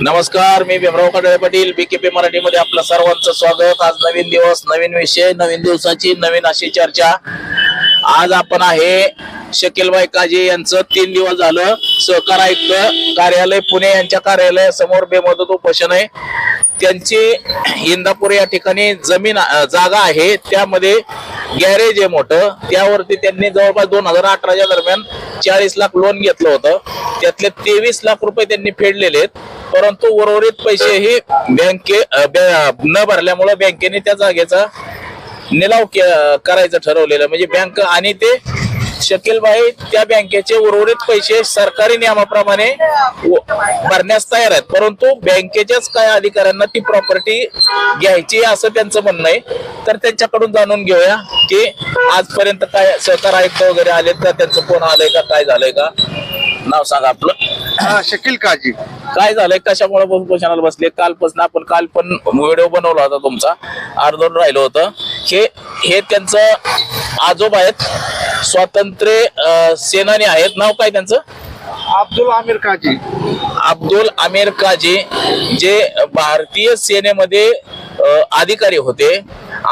नमस्कार मी भीमराव कडळे पाटील बीकेपी मराठीमध्ये आपलं सर्वांचं स्वागत. आज नवीन दिवस नवीन विषय नवीन दिवसाची नवीन अशी चर्चा. आज आपण आहे शकीलबाई काजे यांचं तीन दिवस झालं. सहकार आयुक्त कार्यालय पुणे यांच्या कार्यालयासमोर बेमदत उपोषण आहे. त्यांची इंदापूर या ठिकाणी जमीन जागा आहे. त्यामध्ये गॅरेज आहे मोठं. त्यावरती त्यांनी जवळपास दोन हजार अठराच्या दरम्यान चाळीस लाख लोन घेतलं होतं. त्यातले तेवीस लाख रुपये त्यांनी फेडलेले आहेत. परंतु उर्वरित पैसे ही बँके न भरल्यामुळे बँकेने त्या जागेचा निलाव करायचं ठरवलेलं. म्हणजे बँक आणि ते शकीलबाई त्या बँकेचे उर्वरित पैसे सरकारी नियमाप्रमाणे भरण्यास तयार आहेत. परंतु बँकेच्याच काय अधिकाऱ्यांना ती प्रॉपर्टी घ्यायची असं त्यांचं म्हणणं आहे. तर त्यांच्याकडून जाणून घेऊया की आजपर्यंत काय सहकार आयुक्त वगैरे आले का त्यांचं कोण आलंय का काय झालंय का? नाव सांगा आपलं. हा, शकील काजी. काय झालंय? कशामुळे उपोषणाला बसले? कालपासून आपण काल पण व्हिडिओ बनवला होता तुमचा. अर्धवट राहिलं होतं. हे हे त्यांचं आजोबा आहेत. स्वातंत्र्य सेनानी आहेत. नाव काय त्यांचं? अब्दुल आमिर काजी. अब्दुल आमिर काजी जे भारतीय सेनेमध्ये अधिकारी होते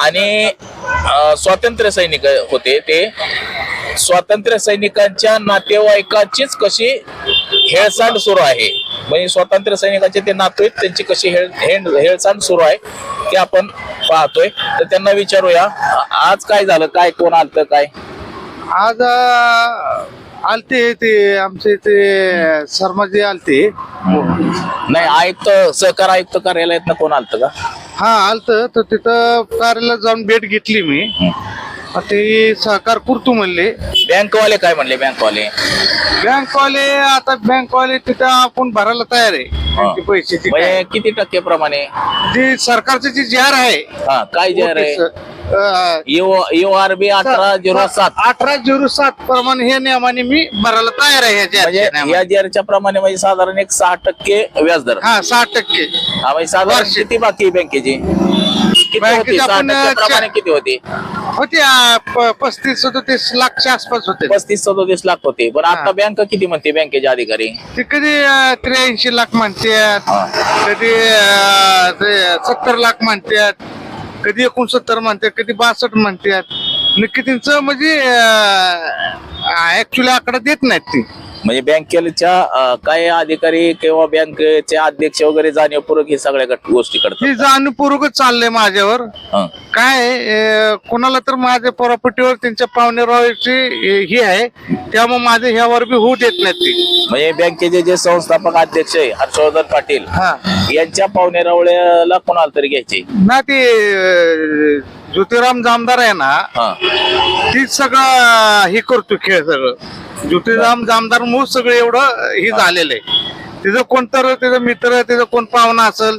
आणि स्वातंत्र्य सैनिक होते. ते स्वातंत्र्य सैनिकांच्या नातेवाईकाचीच कशी हेळसांड सुरू आहे. म्हणजे स्वातंत्र्य सैनिकाचे ते नातू आहेत त्यांची कशी हेळ हेळसांड सुरू आहे ते आपण पाहतोय. तर त्यांना विचारूया आज काय झालं काय कोण आलतं काय? आज आलते ते आमचे ते शर्माजी आलते. नाही आयुक्त सहकार आयुक्त कार्यालयात कोण आलतं का? हा आलत. तर तिथं कार्यालयात जाऊन भेट घेतली मी. ते सहकार करतो म्हणले. बँकवाले काय म्हणले बँकवाले? बँकवाले आता बँकवाले तिथं आपण भरायला तयार आहे. पैसे ते म्हणजे. किती टक्के प्रमाणे? जी सरकारची जी जार आहे. हा काय जे आहे? अं, यू आर बी अठरा झिरो सात. अठरा झिरो सात प्रमाणे हे नियमाने मी भरायला तयार आहे ह्या म्हणजे या जेरच्या प्रमाणे म्हणजे साधारण एक सहा टक्के व्याजदर हा सहा टक्के. हा म्हणजे साधारण वार्षिक. किती बाकी आहे बँकेची? किती बँकेची होती सहा आपण, टक्के प्रमाणे चा- किती होती? होते पस्तीस सदोतीस लाखच्या आसपास होते. पस्तीस सदोतीस लाख होती. पण आता. बँक किती म्हणते बँकेचे अधिकारी? ते कधी त्र्याऐंशी लाख म्हणतात. कधी सत्तर लाख म्हणतात कधी एकोणसत्तर म्हणतात कधी बासष्ट म्हणतात. नक्की त्यांचं म्हणजे ऍक्च्युली आकडा देत नाहीत ते. म्हणजे बँकेच्या काही अधिकारी किंवा बँकेचे अध्यक्ष वगैरे जाणीवपूर्वक हे सगळ्या गट- गोष्टी करतात. हे जाणीवपूर्वकच चाललंय माझ्यावर. हं. काय कोणाला तर माझ्या प्रॉपर्टीवर त्यांच्या पाहुणेरावाची हे आहे. त्यामुळे माझे ह्यावर बी होऊ देत नाहीत ते. म्हणजे बँकेचे जे संस्थापक अध्यक्ष आहे हर्षवर्धन पाटील हा. यांच्या पाहुणेरावळ्याला कोणाला तरी घ्यायचे? ना ते अं, ज्योतिराम जामदार आहे ना हा. ती सगळं हे करतो खेळ सगळं. ज्योतिराम जामदार मूळ सगळं एवढं हे झालेलं आहे. तिचं कोण तर तिचं मित्र तिचं कोण पाहुणा असेल.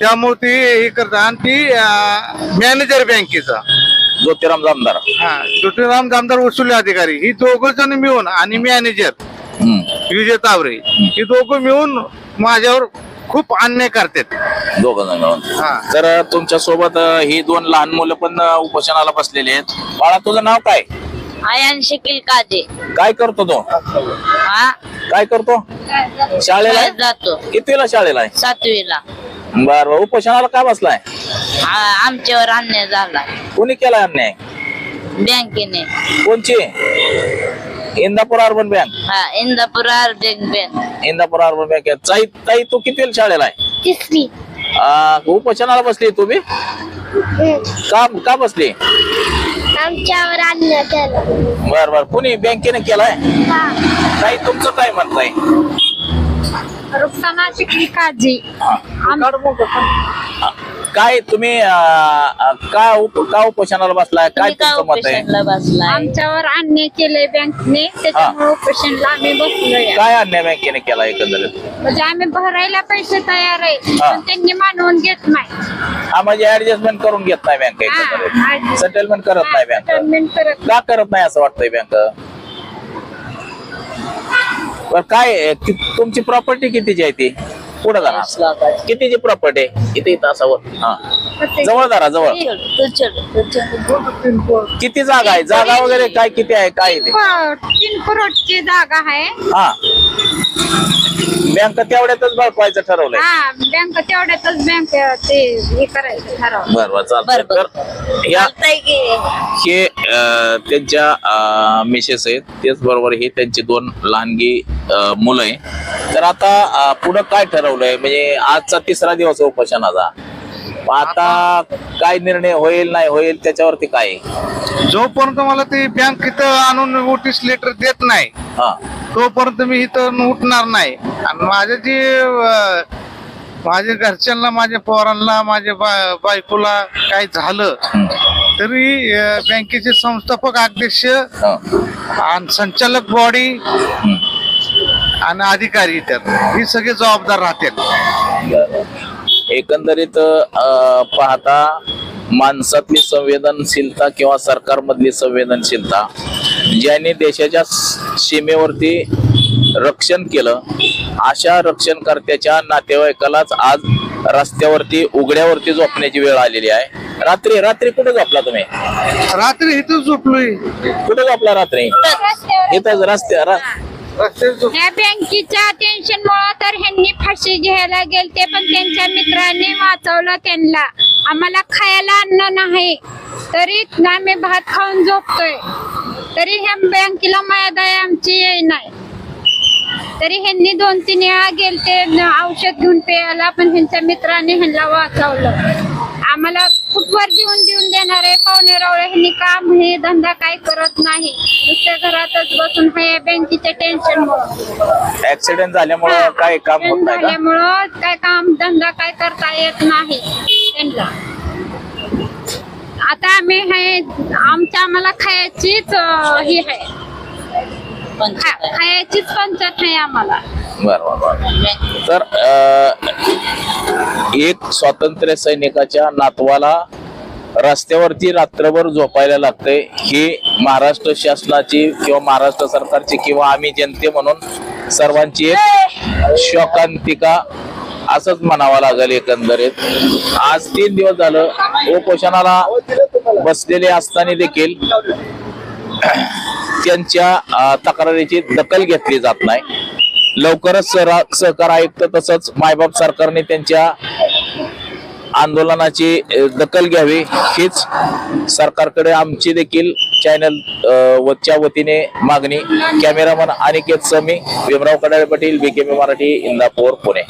त्यामुळे ती हे करतात आणि ती मॅनेजर बँकेचा. ज्योतिराम जामदार. हा ज्योतिराम जामदार वसुली अधिकारी. ही दोघ जण मिळून आणि मॅनेजर. विजय तावरे ही दोघं मिळून माझ्यावर खूप अन्याय करतात. दोघं जण मिळून. हा. तर तुमच्यासोबत ही दोन लहान मुलं पण उपोषणाला बसलेली आहेत. बाळा तुझं नाव काय? आयान शकील काजे काय करतो तो? हा? काय करतो? शाळेला आहे? शाळेत जातो. कितवीला शाळेला आहे? सातवीला. बर बर. उपोषणाला का बसलाय? आ- आमच्यावर अन्याय झाला. कोणी केलाय अन्याय? बँकेने. कोणची? Indapur urban bank. हा इंदापूर आर्थिक बँक. इंदापूर अर्बन बँक ताई ताई तू कितवीला शाळेला आहे? तिसरी. आ, उपोषणाला बसली तू बी का का बसली? आमच्यावर अन्याय केला. बर बर. कोणी बँकेने केलाय? ताई तुमचं काय म्हणताय रुक्साना शिकली काजी काय तुम्ही अ, अ, का उप का उपोषणाला बसलाय? काय तुम्ही का तुमचं मत आहे? उपोषणला बसलाय? आमच्यावर अन्याय केले बँकने त्याच्यामुळे उपोषणला आम्ही बसलोय. काय अन्याय बँकेने केला एकंदरीत? म्हणजे आम्ही भरायला पैसे तयार आहे हा. पण त्यांनी मानवून घेत नाही. हा म्हणजे ऍडजस्टमेंट करून घेत नाही बँक एकंदरीत. सेटलमेंट करत नाही बँक. करत का करत नाही असं वाटतंय बँक? बर काय? कि- तुमची प्रॉपर्टी कितीची आहे ती? पुढे जा वीस लाखाची. कितीची प्रॉपर्टी आहे? इथे इथं असावं. हा. जवळ धरा जवळ. किती जागा आहे? जागा वगैरे काय किती आहे? काय तीन करोडची जागा आहे. हा. बँक तेवढ्यातच बळकवायचं ठरवलंय. हा बँक तेवढ्यातच बँक ते हे करायचं ठरवलं बर बर चालतंय. बर, बर. तर या हे अं, त्यांच्या मिसेस आहेत. तेच बरोबर हे त्यांची दोन लहानगी अं, मुलं आहे तर आता अं, पुढं काय ठरवलंय? म्हणजे आजचा तिसरा दिवस आहे उपोषणाचा. आता काय निर्णय होईल नाही होईल त्याच्यावरती काय? आहे? जोपर्यंत मला ते बँक इथं आणून नोटीस लेटर देत नाही हा. तोपर्यंत मी इथं उठणार नाही. आणि माझे जे अं, माझ्या घरच्यांना माझ्या पोरांना माझ्या बा- बायकोला काय झालं तरी अं, बँकेचे संस्थापक अध्यक्ष हा. आणि संचालक बॉडी आणि अधिकारी त्यात. ही सगळे जबाबदार राहतील एकंदरीत अं, पाहता माणसातली संवेदनशीलता किंवा सरकारमधली संवेदनशीलता ज्यांनी देशाच्या सीमेवरती रक्षण केलं अशा रक्षणकर्त्याच्या नातेवाईकालाच आज रस्त्यावरती उघड्यावरती झोपण्याची वेळ आलेली आहे. रात्री रात्री कुठे झोपला तुम्ही? रात्री इथं झोपलोय. कुठे झोपला रात्री? इथंच रस्त्या या बँकेच्या टेन्शन मुळे तर ह्यांनी फाशी घ्यायला गेलते पण त्यांच्या मित्रांनी वाचवलं त्यांना. आम्हाला खायला अन्न नाही. तरी आम्ही भात खाऊन झोपतोय. तरी ह्या बँकेला मयादाय आमची येई नाही. तरी ह्यांनी दोन तीन वेळा गेलते न औषध घेऊन प्यायला पण ह्यांच्या मित्राने ह्यांना वाचवलं. आम्हाला कुठवर देऊन देऊन देणार आहे. पाहुणे रावळे ह्यांनी काम हे धंदा काय करत नाही. नुसत्या घरातच बसून हे बँकेच्या टेन्शन मुळे. ऍक्सिडेंट झाल्यामुळं काय काम होत नाही का? झाल्यामुळं काय काम धंदा काय करता येत नाही त्यांना. आता आम्ही हे आमच्या आम्हाला खायचीच अं, ही आहे. खा- खायचीच पंचायत आहे आम्हाला. बर बर बर. तर एक स्वातंत्र्य सैनिकाच्या नातवाला रस्त्यावरती रात्रभर झोपायला लागते. ही महाराष्ट्र शासनाची किंवा महाराष्ट्र सरकारची किंवा आम्ही जनते म्हणून सर्वांची एक शोकांतिका असंच म्हणावं लागेल एकंदरीत. आज तीन दिवस झालं उपोषणाला बसलेले असताना देखील त्यांच्या अ, तक्रारीची दखल घेतली जात नाही. लवकरच सरा- सहकार आयुक्त तसंच मायबाप सरकारने त्यांच्या आंदोलनाची दखल घ्यावी. हीच सरकारकडे आमची देखील चॅनल वच्या वतीने मागणी. Cameraman Aniket Sami Bhimrao Kadale Patil BKB Marathi Indapur Pune.